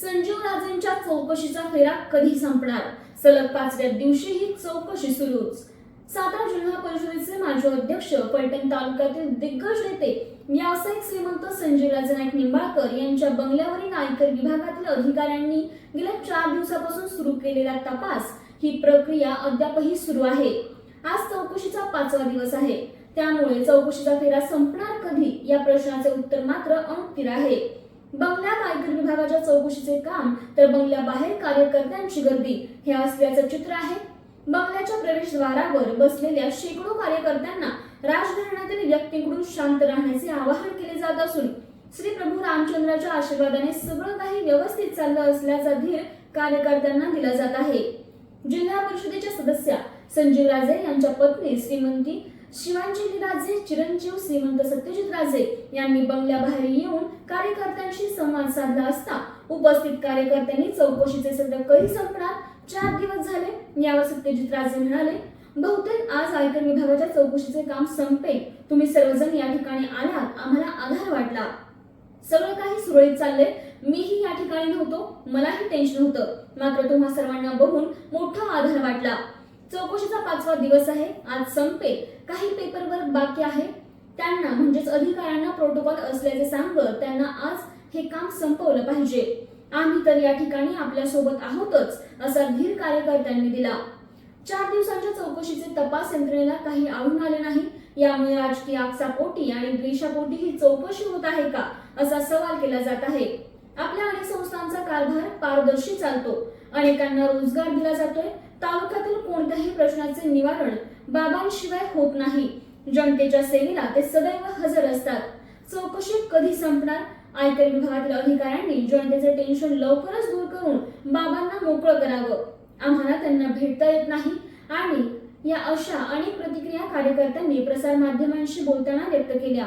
संजीव राजेंच्या चौकशीचा फेरा कधी संपणार? सलग पाचव्या दिवशी ही चौकशी सुरूच. सातारा जिल्हा परिषदेचे माजी अध्यक्ष पैठण तालुक्यातील दिग्गज नेते व्यावसायिक श्रीमंत संजय राजे नाईक निंबाळकर यांच्या बंगल्यावरील आयकर विभागातील अधिकाऱ्यांनी गेल्या चार दिवसापासून सुरू केलेला तपास ही प्रक्रिया अद्यापही सुरू आहे. आज चौकशीचा पाचवा दिवस आहे. त्यामुळे चौकशीचा फेरा संपणार कधी? या प्रश्नाचे उत्तर मात्र अंतिर आहे. बंगल्यात आयकर विभागाच्या चौकशीचे काम तर बंगल्याबाहेर कार्यकर्त्यांची गर्दी हे असल्याचं चित्र आहे. बंगल्याच्या प्रवेशद्वारावर बसलेल्या शेकडो कार्यकर्त्यांना राजघराण्यातील व्यक्तींकडून शांत राहण्याचे आवाहन केले जात असून श्री प्रभू रामचंद्राच्या आशीर्वादाने सगळं काही व्यवस्थित चाललं असल्याचा धीर कार्यकर्त्यांना दिला जात आहे. जिल्हा परिषदेच्या सदस्या संजीव राजे यांच्या पत्नी श्रीमंती शिवाजी राजे चिरंजीव श्रीमंत सत्यजित राजे यांनी बंगल्याबाहेर येऊन कार्यकर्त्यांशी संवाद साधला असता उपस्थित कार्यकर्त्यांनी चौकशीचे सत्र कधी संपणार? चार दिवस झाले. यावर सत्यजित राजे म्हणाले बहुतेक आज आयकर विभागाच्या चौकशीचे काम संपेल. तुम्ही सर्वजण या ठिकाणी आलात. आम्हाला आधार वाटला. सगळं काही सुरळीत चालले मीही या ठिकाणी नव्हतो. मलाही टेन्शन होतं. मात्र तुम्हा सर्वांना बघून मोठा आधार वाटला. चौकशीचा पाचवा दिवस आहे. आज संपेल. काही पेपरवर बाकी आहे. त्यांना म्हणजेच अधिकाऱ्यांना प्रोटोकॉल असल्याचे सांगत त्यांना आज हे काम संपवलं पाहिजे. आम्ही तर या ठिकाणी आपल्यासोबत आहोतच असा धीर कार्यकर्त्यांनी दिला. चार दिवसांच्या चौकशीचे तपास यंत्रणेला काही आढळून आले नाही. यामुळे राजकीय आक्षापोटी आणि द्वेषापोटी ही चौकशी होत आहे का असा सवाल केला जात आहे. आपल्या अनेक संस्थांचा कारभार पारदर्शी चालतो. अनेकांना रोजगार दिला जातोय. तालुक्यातील कोणत्याही प्रश्नाचे निवारण बाबांशिवाय होत नाही. जनतेच्या सेवेला ते सदैव हजर असतात. चौकशी कधी संपणार? आयकर विभागातील अधिकाऱ्यांनी जनतेचे टेन्शन लवकरच दूर करून बाबांना मोकळं करावं. आम्हाला त्यांना भेटता येत नाही. आणि या अशा अनेक प्रतिक्रिया कार्यकर्त्यांनी प्रसार माध्यमांशी बोलताना व्यक्त केल्या.